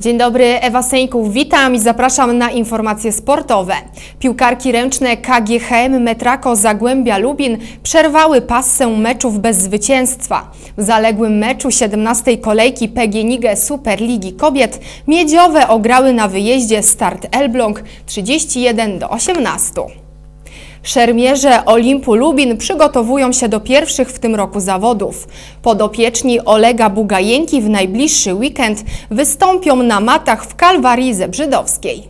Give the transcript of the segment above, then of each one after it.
Dzień dobry, Ewa Seńków, witam i zapraszam na informacje sportowe. Piłkarki ręczne KGHM Metrako Zagłębia Lubin przerwały passę meczów bez zwycięstwa. W zaległym meczu 17 kolejki PGNiG Superligi Kobiet Miedziowe ograły na wyjeździe Start Elbląg 31 do 18. Szermierze Olimpu Lubin przygotowują się do pierwszych w tym roku zawodów. Podopieczni Olega Bugajenki w najbliższy weekend wystąpią na matach w Kalwarii Zebrzydowskiej.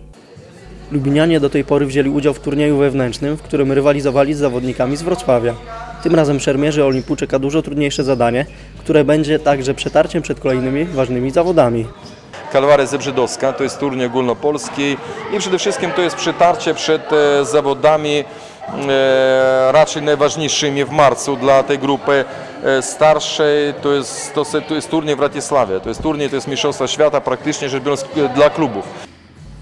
Lubinianie do tej pory wzięli udział w turnieju wewnętrznym, w którym rywalizowali z zawodnikami z Wrocławia. Tym razem szermierzy Olimpu czeka dużo trudniejsze zadanie, które będzie także przetarciem przed kolejnymi ważnymi zawodami. Kalwaria Zebrzydowska to jest turniej ogólnopolski i przede wszystkim to jest przetarcie przed e, zawodami raczej najważniejszymi w marcu dla tej grupy e, starszej. To jest, to, to jest turniej w Bratysławie. To jest turniej, to jest Mistrzostwa Świata praktycznie rzecz biorąc e, dla klubów.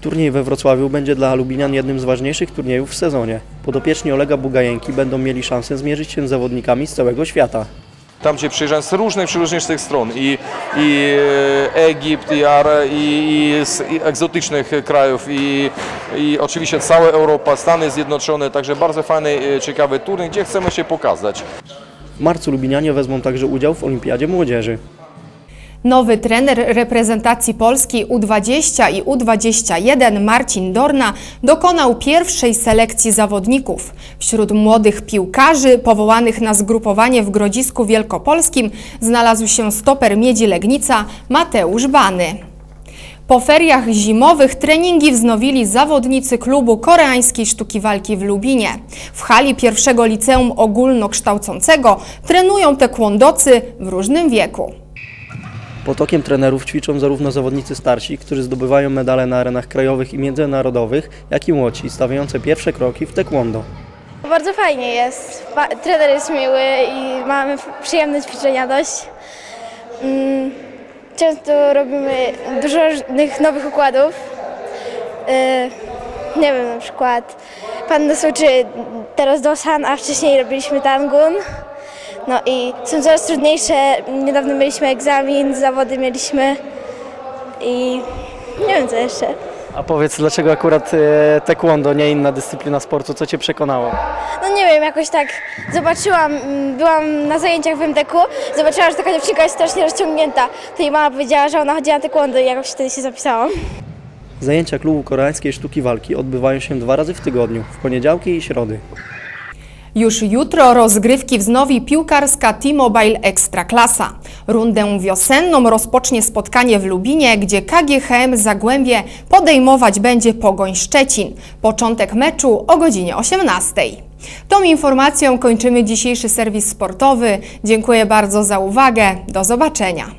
Turniej we Wrocławiu będzie dla Lubinian jednym z ważniejszych turniejów w sezonie. Podopieczni Olega Bugajenki będą mieli szansę zmierzyć się z zawodnikami z całego świata. Tam gdzie przyjeżdżają z różnych, przeróżnych stron i, i e, Egipt, i, Ara, i, i z i egzotycznych krajów i, i oczywiście cała Europa, Stany Zjednoczone, także bardzo fajny, e, ciekawy turniej, gdzie chcemy się pokazać. W marcu Lubinianie wezmą także udział w Olimpiadzie Młodzieży. Nowy trener reprezentacji Polski U20 i U21 Marcin Dorna dokonał pierwszej selekcji zawodników. Wśród młodych piłkarzy powołanych na zgrupowanie w Grodzisku Wielkopolskim znalazł się stoper Miedzi Legnica Mateusz Bany. Po feriach zimowych treningi wznowili zawodnicy klubu koreańskiej sztuki walki w Lubinie. W hali pierwszego liceum ogólnokształcącego trenują taekwondocy w różnym wieku. Pod okiem trenerów ćwiczą zarówno zawodnicy starsi, którzy zdobywają medale na arenach krajowych i międzynarodowych, jak i młodsi, stawiające pierwsze kroki w taekwondo. Bardzo fajnie jest. Trener jest miły i mamy przyjemne ćwiczenia dość. Mm, Często robimy dużo różnych nowych układów. Yy, Nie wiem, na przykład pan nas uczy teraz dosan, a wcześniej robiliśmy tangun. No i są coraz trudniejsze. Niedawno mieliśmy egzamin, zawody mieliśmy i nie wiem co jeszcze. A powiedz, dlaczego akurat e, taekwondo, nie inna dyscyplina sportu, co Cię przekonało? No nie wiem, jakoś tak zobaczyłam, mm, byłam na zajęciach w MTK, zobaczyłam, że taka dziewczynka jest strasznie rozciągnięta. To jej mama powiedziała, że ona chodziła na taekwondo i jakoś wtedy się zapisałam. Zajęcia klubu koreańskiej sztuki walki odbywają się dwa razy w tygodniu, w poniedziałki i środy. Już jutro rozgrywki wznowi piłkarska T-Mobile Ekstraklasa. Rundę wiosenną rozpocznie spotkanie w Lubinie, gdzie KGHM Zagłębie podejmować będzie Pogoń Szczecin. Początek meczu o godzinie 18. Tą informacją kończymy dzisiejszy serwis sportowy. Dziękuję bardzo za uwagę. Do zobaczenia.